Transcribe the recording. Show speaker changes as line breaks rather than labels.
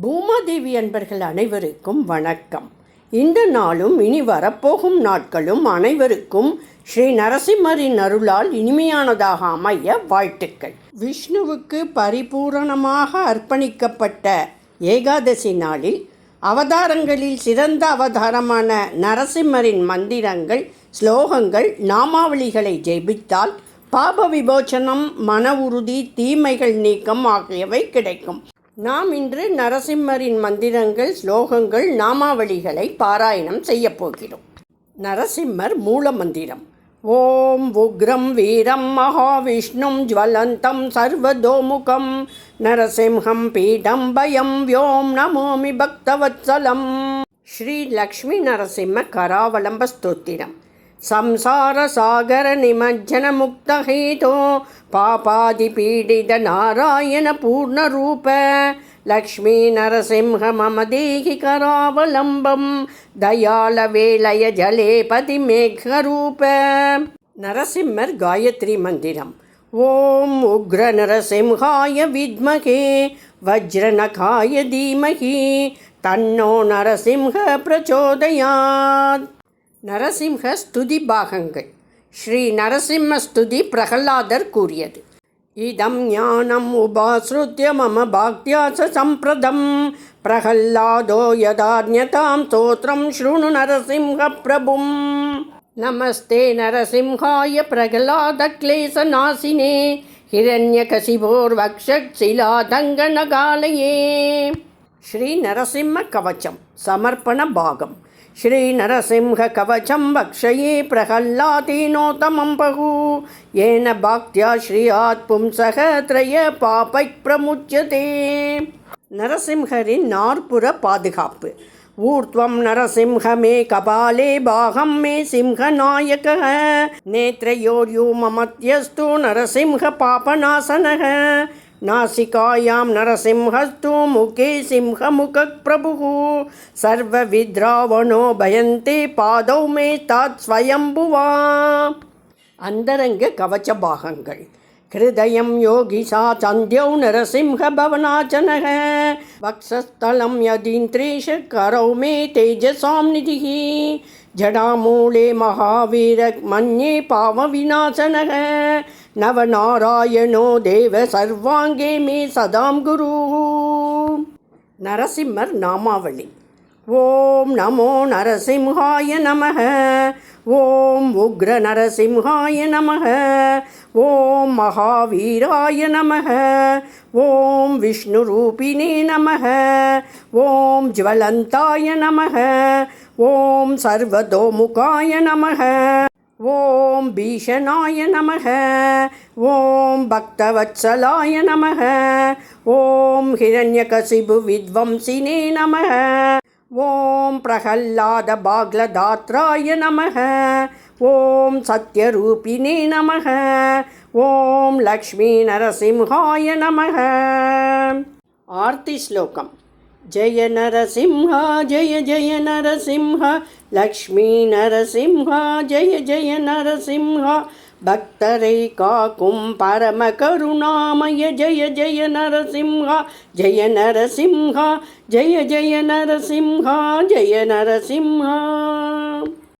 பூமாதேவி அன்பர்கள் அனைவருக்கும் வணக்கம். இந்த நாளும் இனி வரப்போகும் நாட்களும் அனைவருக்கும் ஸ்ரீ நரசிம்மரின் அருளால் இனிமையானதாக அமைய வாழ்த்துக்கள். விஷ்ணுவுக்கு பரிபூரணமாக அர்ப்பணிக்கப்பட்ட ஏகாதசி நாளில் அவதாரங்களில் சிறந்த அவதாரமான நரசிம்மரின் மந்திரங்கள் ஸ்லோகங்கள் நாமாவளிகளை ஜெபித்தால் பாப விமோச்சனம் மன உறுதி தீமைகள் நீக்கம் ஆகியவை கிடைக்கும். நாம் இன்று நரசிம்மரின் மந்திரங்கள் ஸ்லோகங்கள் நாமாவளிகளை பாராயணம் செய்யப் போகிறோம். நரசிம்மர் மூல மந்திரம். ஓம் உக்ரம் வீரம் மகாவிஷ்ணும் ஜுவலந்தம் சர்வதோமுகம். நரசிம்ஹம் பீடம் பயம் வியோம் நமோமி பக்தவத்சலம். ஸ்ரீ லக்ஷ்மி நரசிம்ம கராவலம்ப ஸ்தோத்திரம். संसारसागरनिमज्जनमुक्तहेतो पापादिपीडितनारायणपूर्णरूप लक्ष्मीनरसिंह मम देहि करावलम्बं दयालवेलय मेघरूप नरसिंहर् गायत्री मन्दिरम् ॐ उग्रनरसिंहाय विद्महे वज्रनखाय धीमहि तन्नो नरसिंह प्रचोदयात् நரசிம்ஹ ஸ்துதி பாகங்கள் ஸ்ரீ நரசிம்ம ஸ்துதி பிரகலாதர் கூறியது இதம் ஞானம் உபாசிருத்திய மம பாக்தியாச சம்பிரதம் பிரகல்லாதோ யதான்யதாம் ஸ்தோத்திரம் ஸ்ருணு நரசிம்ஹ பிரபும் நமஸ்தே நரசிம்ஹாய பிரகலாத क्लेशनाशिने हिरण्यकशिभोर्वक्षशिलादङ्गनगालये श्रीनरसिंह कवचं समर्पणभागम् श्रीनरसिंहकवचं वक्षये प्रह्लादेनोत्तमं बहु येन भक्त्या श्रियात् पुंसः त्रयपापैः प्रमुच्यते நரசிம்ஹரின் நாற்புற பாதுகாப்பு ஊர்த்வம் நரசிம்ஹ மே கபாலே பாகம் மே சிம்ஹநாயக நேத்ரயோர்யூமமத்யஸ்து நரசிம்ஹ பாபநாசனக नासिकायां नरसिंहस्तु मुखे सिंहमुखः प्रभुः सर्वविद्रावणो भयन्ते पादौ मे तात् स्वयम्भुवा அந்தரங்க கவச்ச பாகங்கள் ஹிருதயம் யோகிசா சந்தியோ நரசிம்ஹ பவனாச்சனக வக்ஷஸ்தலம் யதீந்திரேஷ கரௌ மே தேஜசாம் நிதிஹி ஜடாமூலே மகாவீர மன்யே பாவ விநாசனக நவநாராயணோ தேவ சர்வாங்கே மே சதாம் குரு. நரசிம்மர் நாமாவளி. ஓம் நமோ நரசிம்ஹாய நமக. ஓம் உக்ர நரசிம்ஹாய நமக. ஓம் மகாவீராய நமக. ஓம் விஷ்ணுரூபிணே நமக. ஓம் ஜுவலந்தாய நமக. ஓம் சர்வதோமுகாய நமக. ஓம் ஓம் பீஷனாய நமக. ஓம் பக்தவத்சலாய நமக. ஓம் ஹிரண்யகசிபு வித்வம்சினே நமக. ஓம் பிரகல்லாத பாக்லதாத்ராய நமக. ஓம் சத்யரூபிணே நமக. ஓம் லக்ஷ்மீ நரசிம்ஹாய நமக. ஆர்த்தி ஸ்லோகம். జయ నరసింహ జయ జయ నరసింహ లక్ష్మీ నరసింహ జయ జయ నరసింహ భక్తరై కాకుం పరమ కరుణామయ జయ జయ నరసింహ జయ నరసింహ జయ జయ నరసింహ జయ నరసింహ.